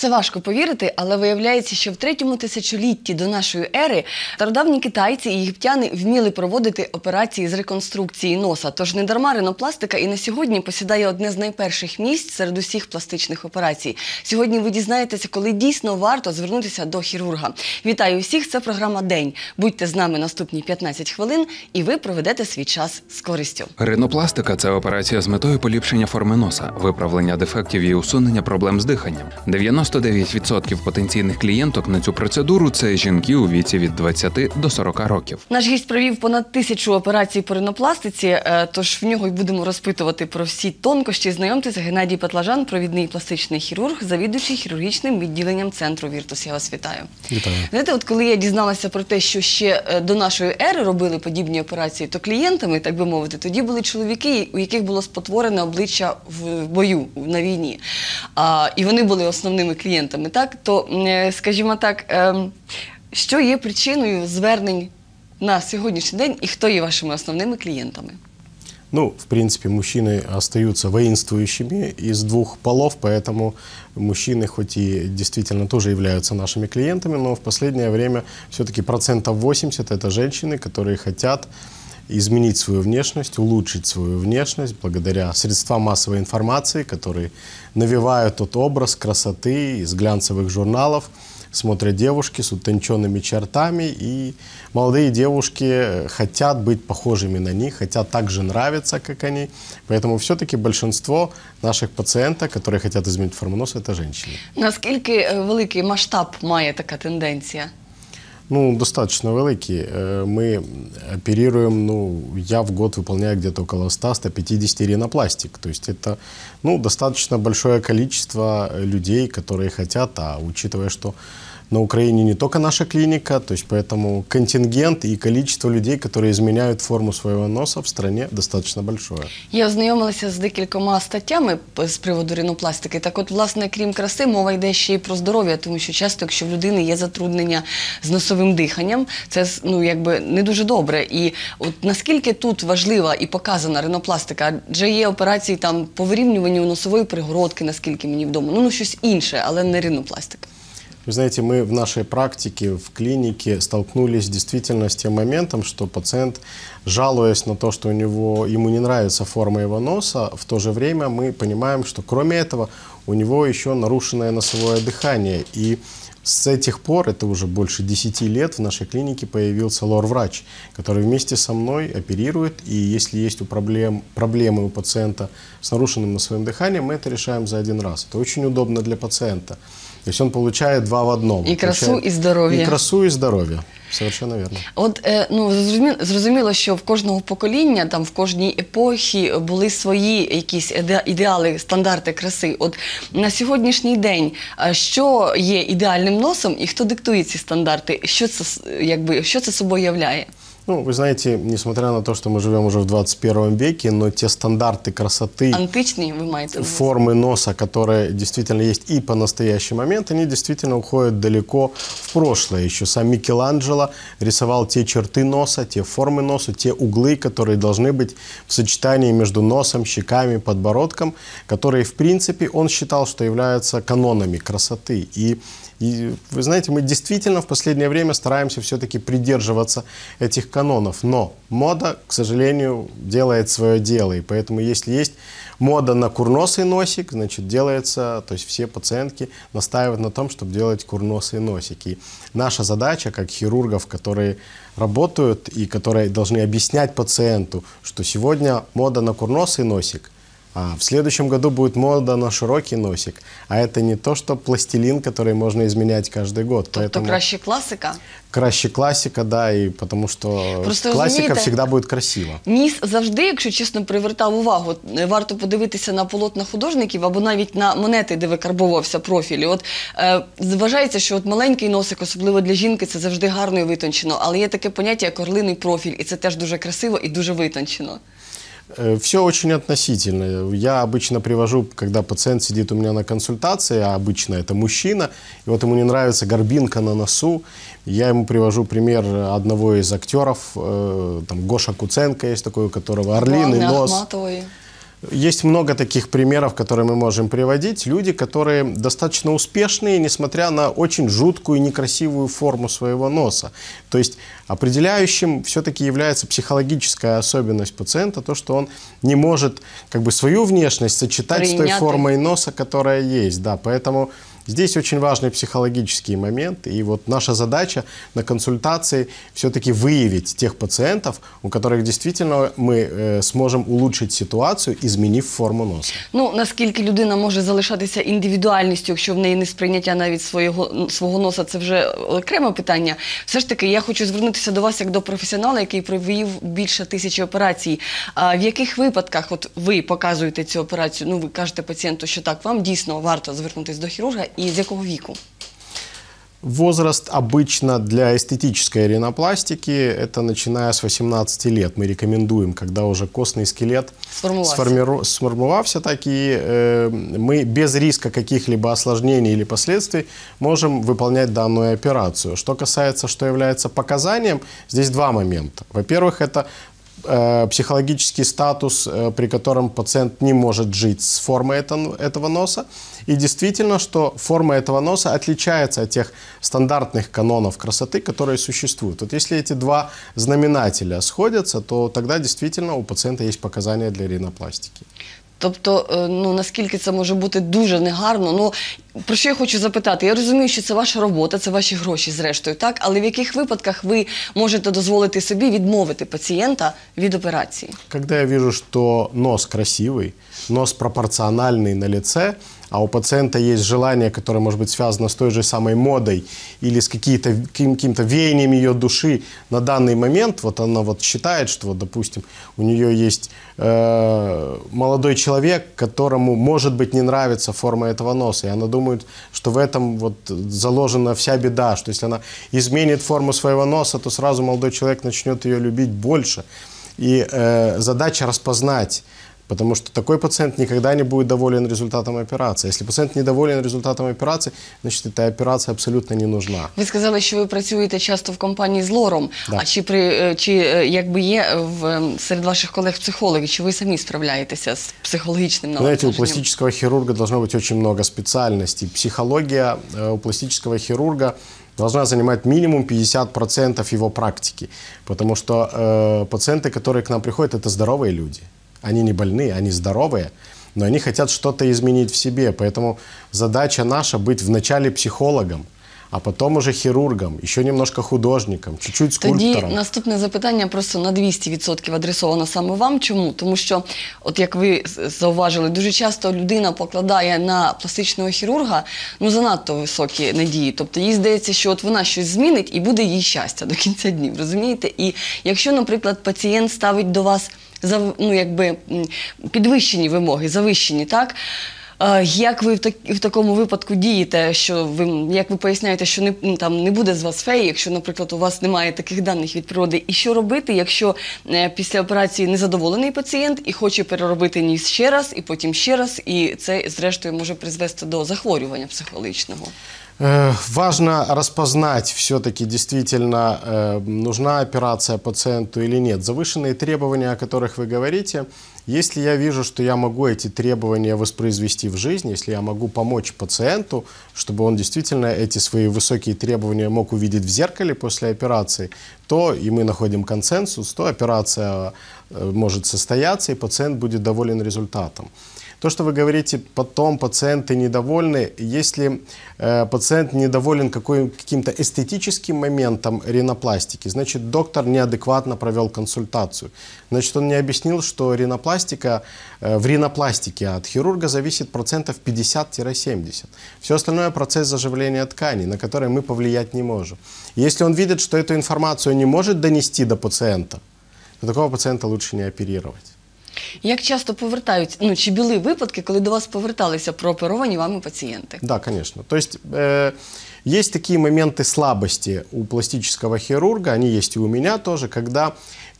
Це важко повірити, але виявляється, що в третьому тисячолітті до нашої ери стародавні китайці і єгиптяни вміли проводити операції з реконструкції носа. Тож недарма ринопластика і на сьогодні посідає одне з найперших місць серед усіх пластичних операцій. Сьогодні ви дізнаєтеся, коли дійсно варто звернутися до хірурга. Вітаю усіх! Це програма День. Будьте з нами наступні 15 хвилин, і ви проведете свій час з користю. Ринопластика це операція з метою поліпшення форми носа, виправлення дефектів і усунення проблем з диханням. 99% потенційних клієнток на цю процедуру це жінки у віці від 20 до 40 років. Наш гість провів понад тисячу операцій по ринопластиці, е, тож в нього й будемо розпитувати про всі тонкощі. Знайомтеся, Геннадій Петлажан, провідний пластичний хірург, завідуючий хірургічним відділенням центру Віртус. Я вас вітаю. Вітаю. Знаєте, от коли я дізналася про те, що ще е, до нашої ери робили подібні операції, то клієнтами, так би мовити, тоді були чоловіки, у яких було спотворене обличчя в бою на війні. А, і вони були основними клієнтами. Так, то, е, скажімо так, ем, що є причиною звернень на сьогоднішній день і хто є вашими основними клієнтами? Ну, в принципе, мужчины остаются воинствующими из двух полов, поэтому мужчины, хоть и действительно тоже являются нашими клиентами, но в последнее время все-таки процентов 80 это женщины, которые хотят изменить свою внешность, улучшить свою внешность благодаря средствам массовой информации, которые навевают тот образ красоты из глянцевых журналов, смотрят девушки с утонченными чертами, и молодые девушки хотят быть похожими на них, хотят так же нравиться, как они. Поэтому все-таки большинство наших пациенток, которые хотят изменить форму носа, это женщины. Наскільки е, великий масштаб має така тенденція? Ну, достаточно великий. Э, Мы оперируем, ну, я в год выполняю где-то около 100-150 ринопластик. То есть это, ну, достаточно большое количество людей, которые хотят, а учитывая, что на Украине не только наша клиника, то есть поэтому контингент и количество людей, которые изменяют форму своего носа в стране достаточно большое. Я ознайомилася з декількома статтями з приводу ринопластики. Так от, власне, крім краси, мова йде ще й про здоров'я, тому що часто, якщо в людини є затруднення з носовим диханням, це ну якби не дуже добре. І от наскільки тут важлива і показана ринопластика, адже є операції там по вирівнюванню носової перегородки, наскільки мені відомо. Ну, ну щось інше, але не ринопластика. Вы знаете, мы в нашей практике в клинике столкнулись действительно с тем моментом, что пациент, жалуясь на то, что у него, ему не нравится форма его носа, в то же время мы понимаем, что кроме этого у него еще нарушенное носовое дыхание. И с этих пор, это уже больше 10 лет, в нашей клинике появился лор-врач, который вместе со мной оперирует. И если есть у проблем, проблемы у пациента с нарушенным носовым дыханием, мы это решаем за один раз. Это очень удобно для пациента. То есть он получает два в одном. И красу, и здоровье. И красу, и здоровье. Совершенно верно. От е, ну зрозуміло, що в кожного покоління, там в кожній епохі були свої якісь іде- ідеали, стандарти краси. От на сьогоднішній день, що є ідеальним носом, і хто диктує ці стандарти? Що це якби що це собою являє? Ну, вы знаете, несмотря на то, что мы живем уже в 21 веке, но те стандарты красоты, Античні ви маєте на увазі? формы носа, которые действительно есть и по настоящий момент, они действительно уходят далеко в прошлое. Еще сам Микеланджело рисовал те черты носа, те формы носа, те углы, которые должны быть в сочетании между носом, щеками, подбородком, которые, в принципе, он считал, что являются канонами красоты. И и вы знаете, мы действительно в последнее время стараемся все-таки придерживаться этих канонов. Но мода, к сожалению, делает свое дело. И поэтому, если есть мода на курносый носик, значит, делается, то есть все пациентки настаивают на том, чтобы делать курносый носик. И наша задача, как хирургов, которые работают и которые должны объяснять пациенту, что сегодня мода на курносый носик – а в следующем году будет мода на широкий носик. А это не то, что пластилин, который можно изменять каждый год. Тобто краще класика? краще классика, да, и потому что Просто классика розумієте, всегда будет красиво. Ніс завжди, якщо чесно, привертав увагу. Е, Варто подивитися на полотна художників або навіть на монети, де викарбовувався профіль. І От е, вважається, що от маленький носик, особливо для жінки, це завжди гарно і витончено. Але є таке поняття, як орлиний профіль, і це теж дуже красиво і дуже витончено. Все очень относительно. Я обычно привожу, когда пациент сидит у меня на консультации, а обычно это мужчина, и вот ему не нравится горбинка на носу, я ему привожу пример одного из актеров, э, там Гоша Куценко есть такой, у которого орлиный Главне, нос. Ахматової. Есть много таких примеров, которые мы можем приводить. Люди, которые достаточно успешные, несмотря на очень жуткую и некрасивую форму своего носа. То есть определяющим все-таки является психологическая особенность пациента, то, что он не может как бы свою внешность сочетать с той Принятый. формой носа, которая есть. Да, поэтому Здесь очень важный психологический момент, и вот наша задача на консультации все-таки выявить тех пациентов, у которых действительно мы э, сможем улучшить ситуацию, изменив форму носа. Ну наскільки людина може залишатися індивідуальністю, якщо в неї не сприйняття навіть свого свого носа, це вже окреме питання. Все ж таки, я хочу звернутися до вас як до професіонала, який провів більше тисячі операцій. А в яких випадках, от ви показуєте цю операцію? Ну ви кажете пацієнту, що так, вам дійсно варто звернутися до хірурга, І з якого віку? Возраст обычно для эстетической ринопластики это начиная с 18 лет. Мы рекомендуем, когда уже костный скелет сформиру- сформировался, так и э, мы без риска каких-либо осложнений или последствий можем выполнять данную операцию. Что касается, что является показанием, здесь два момента. Во-первых, это психологический статус, э, при котором пациент не может жить с формой это- этого носа. И действительно, что форма этого носа отличается от тех стандартных канонов красоты, которые существуют. Вот если эти два знаменателя сходятся, то тогда действительно у пациента есть показания для ринопластики. Тобто, е, ну наскільки це може бути дуже негарно. Ну про що я хочу запитати? Я розумію, що це ваша робота, це ваші гроші, зрештою, так. Але в яких випадках ви можете дозволити собі відмовити пацієнта від операції? Когда я бачу, що нос красивий, нос пропорціональний на лице, а у пациента есть желание, которое может быть связано с той же самой модой или с какие-то, каким- каким-то веянием ее души на данный момент, вот она вот считает, что, вот, допустим, у нее есть э, молодой человек, которому, может быть, не нравится форма этого носа, и она думает, что в этом вот заложена вся беда, что если она изменит форму своего носа, то сразу молодой человек начнет ее любить больше. И э, задача распознать, потому что такой пациент никогда не будет доволен результатом операции. Если пациент недоволен результатом операции, значит, эта операция абсолютно не нужна. Ви сказали, що ви працюєте часто в компанії з лором. Да. А чи при е, чи е, якби є в ем, серед ваших колег психологів, чи ви самі справляєтеся з психологічним Знаете, у навантаженням? пластического хирурга должно быть очень много специальностей. Психология э, у пластического хирурга должна занимать минимум 50% его практики. Потому что э, пациенты, которые к нам приходят, это здоровые люди. Они не больные, они здоровые, но они хотят что-то изменить в себе. Поэтому задача наша быть вначале психологом, а потом уже хирургом, еще немножко художником, чуть-чуть Тоді скульптором. наступне запитання просто на 200% адресовано саме вам. Чому? Тому що, от як ви з- зауважили, дуже часто людина покладає на пластичного хірурга ну занадто високі надії. Тобто їй здається, що от вона щось змінить і буде їй щастя до кінця днів. Розумієте? І якщо, наприклад, пацієнт ставить до вас зав- ну, якби підвищені вимоги, завищені, так? Як ви в, так, в такому випадку дієте? Що ви як ви поясняєте, що не там не буде з вас феї, якщо, наприклад, у вас немає таких даних від природи? І що робити, якщо е, після операції незадоволений пацієнт і хоче переробити ніс ще раз, і потім ще раз, і це зрештою може призвести до захворювання психологічного? Э, Важно распознать все-таки действительно, э, нужна операция пациенту или нет. Завышенные требования, о которых вы говорите, если я вижу, что я могу эти требования воспроизвести в жизни, если я могу помочь пациенту, чтобы он действительно эти свои высокие требования мог увидеть в зеркале после операции, то и мы находим консенсус, то операция э, может состояться, и пациент будет доволен результатом. То, что вы говорите, потом пациенты недовольны, если э, пациент недоволен каким-то эстетическим моментом ринопластики, значит, доктор неадекватно провел консультацию. Значит, он не объяснил, что ринопластика, э, в ринопластике от хирурга зависит процентов 50-70. Все остальное процесс заживления тканей, на который мы повлиять не можем. Если он видит, что эту информацию не может донести до пациента, то такого пациента лучше не оперировать. Як часто повертаються, ну чи були випадки, коли до вас поверталися прооперовані вами пацієнти? Да, конечно. То есть э, есть такие моменты слабости у пластического хирурга, они есть и у меня тоже, когда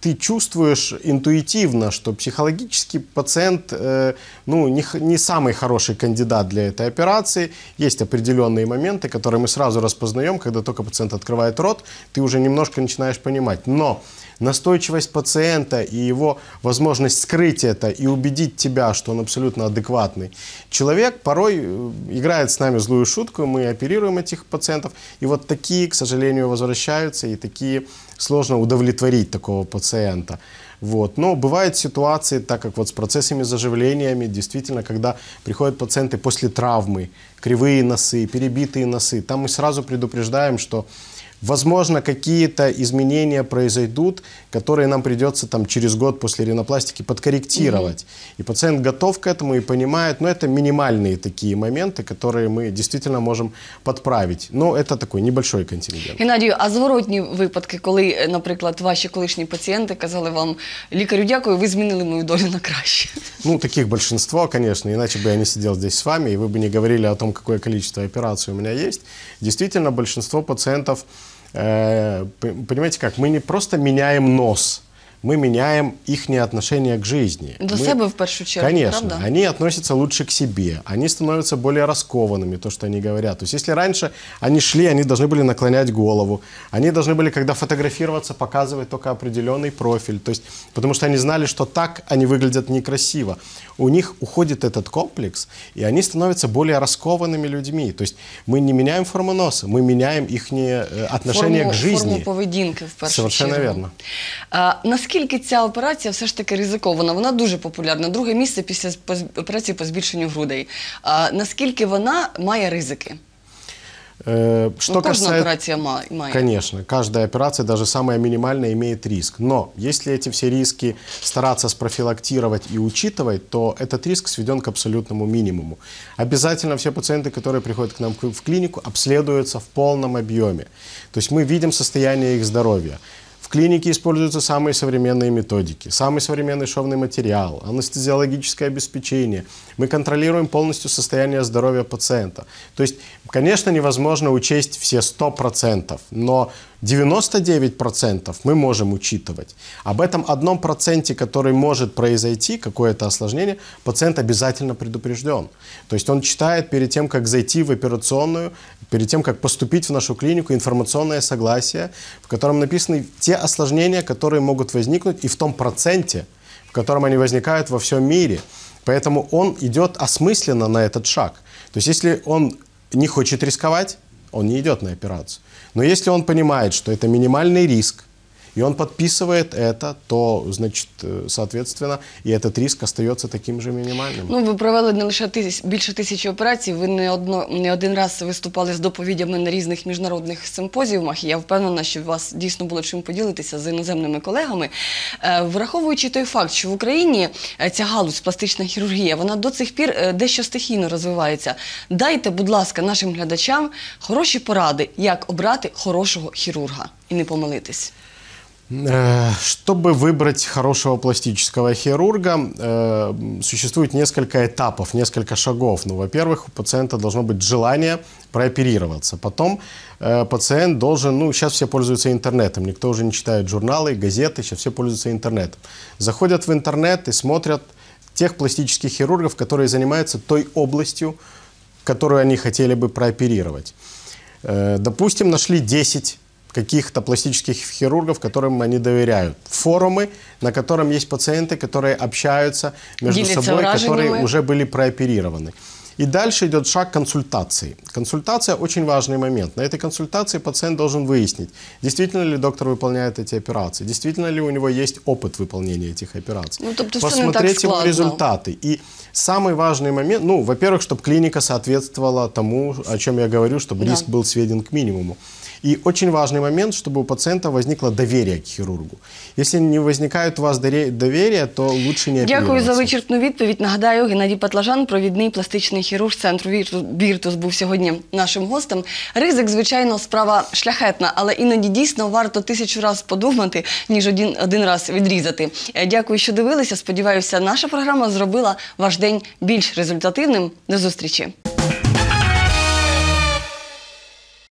ты чувствуешь интуитивно, что психологически пациент э, ну, не, не самый хороший кандидат для этой операции. Есть определенные моменты, которые мы сразу распознаем, когда только пациент открывает рот, ты уже немножко начинаешь понимать. Но настойчивость пациента и его возможность скрыть это и убедить тебя, что он абсолютно адекватный человек, порой э, играет с нами злую шутку, мы оперируем этих пациентов, и вот такие, к сожалению, возвращаются, и такие сложно удовлетворить такого пациента. Вот. Но бывают ситуации, так как вот с процессами заживлениями, действительно, когда приходят пациенты после травмы, кривые носы, перебитые носы, там мы сразу предупреждаем, что Возможно, какие-то изменения произойдут, которые нам придется там, через год после ринопластики подкорректировать. И пациент готов к этому и понимает, но это минимальные такие моменты, которые мы действительно можем подправить. Но это такой небольшой контингент. Геннадію, а зворотні випадки, коли, е, наприклад, ваші колишні пацієнти казали вам лікарю, дякую, ви змінили мою долю на краще. Ну, таких большинство, конечно, иначе бы я не сидел здесь с вами, и вы бы не говорили о том, какое количество операций у меня есть. Действительно, большинство пациентов, э, п- понимаете как, мы не просто меняем нос, мы меняем их отношение к жизни. До Мы- себе в першу чергу, Конечно, правда? они относятся лучше к себе, они становятся более раскованными, то, что они говорят. То есть, если раньше они шли, они должны были наклонять голову, они должны были, когда фотографироваться, показывать только определенный профиль, то есть, потому что они знали, что так они выглядят некрасиво. У них уходит этот комплекс, и они становятся более раскованными людьми. То есть, мы не меняем форму носа, мы меняем их отношение форму, к жизни. Форму поведінки в першу Совершенно чергу. верно. А, наскільки ця операція все ж таки ризикована? Вона дуже популярна. Друге місце після поз- операції по збільшенню грудей. А, наскільки вона має ризики? Э, Что ну, кожна касается... операція ма- має. Конечно, каждая операция, даже самая минимальная, имеет риск. Но если эти все риски стараться спрофилактировать и учитывать, то этот риск сведен к абсолютному минимуму. Обязательно все пациенты, которые приходят к нам к- в клинику, обследуются в полном объеме. То есть мы видим состояние их здоровья. В клинике используются самые современные методики, самый современный шовный материал, анестезиологическое обеспечение. Мы контролируем полностью состояние здоровья пациента. То есть, конечно, невозможно учесть все 100%, но 99% мы можем учитывать. Об этом одном проценте, который может произойти, какое-то осложнение, пациент обязательно предупрежден. То есть он читает перед тем, как зайти в операционную, перед тем, как поступить в нашу клинику, информационное согласие, в котором написаны те осложнения, которые могут возникнуть, и в том проценте, в котором они возникают во всем мире. Поэтому он идет осмысленно на этот шаг. То есть если он не хочет рисковать, он не идет на операцию. Но если он понимает, что это минимальный риск, и он подписывает это, то, значит, э, соответственно, и этот риск остается таким же минимальным. Ну, ви провели не лише тисяч, більше тисячі операцій. Ви не одно не один раз виступали з доповідями на різних міжнародних симпозіумах. І я впевнена, що у вас дійсно було чим поділитися з іноземними колегами. Е, враховуючи той факт, що в Україні е, ця галузь пластична хірургія, вона до цих пір е, дещо стихійно розвивається. Дайте, будь ласка, нашим глядачам хороші поради, як обрати хорошого хірурга і не помилитись. Э, Чтобы выбрать хорошего пластического хирурга, э, существует несколько этапов, несколько шагов. Ну, во-первых, у пациента должно быть желание прооперироваться. Потом э, пациент должен, ну, сейчас все пользуются интернетом, никто уже не читает журналы, газеты, сейчас все пользуются интернетом. Заходят в интернет и смотрят тех пластических хирургов, которые занимаются той областью, которую они хотели бы прооперировать. Допустим, нашли 10 каких-то пластических хирургов, которым они доверяют. Форумы, на котором есть пациенты, которые общаются между Делятся собой, которые вражениями. уже были прооперированы. И дальше идет шаг консультации. Консультация очень важный момент. На этой консультации пациент должен выяснить, действительно ли доктор выполняет эти операции, действительно ли у него есть опыт выполнения этих операций. Ну, тобто Посмотреть его результаты. И самый важный момент, ну, во-первых, чтобы клиника соответствовала тому, о чем я говорю, чтобы Да. риск был сведен к минимуму. И очень важный момент, чтобы у пациента возникло доверие к хирургу. Если не возникает у вас доверия, то лучше не Дякую за вичерпну відповідь. Нагадаю, Геннадій Патлажан, провідний пластичний хірург центру Вірту- Віртус, був сьогодні нашим гостем. Ризик, звичайно, справа шляхетна, але іноді дійсно варто тисячу разів подумати, ніж один, один раз відрізати. Е, Дякую, що дивилися. Сподіваюся, наша програма зробила ваш день більш результативним. До зустрічі.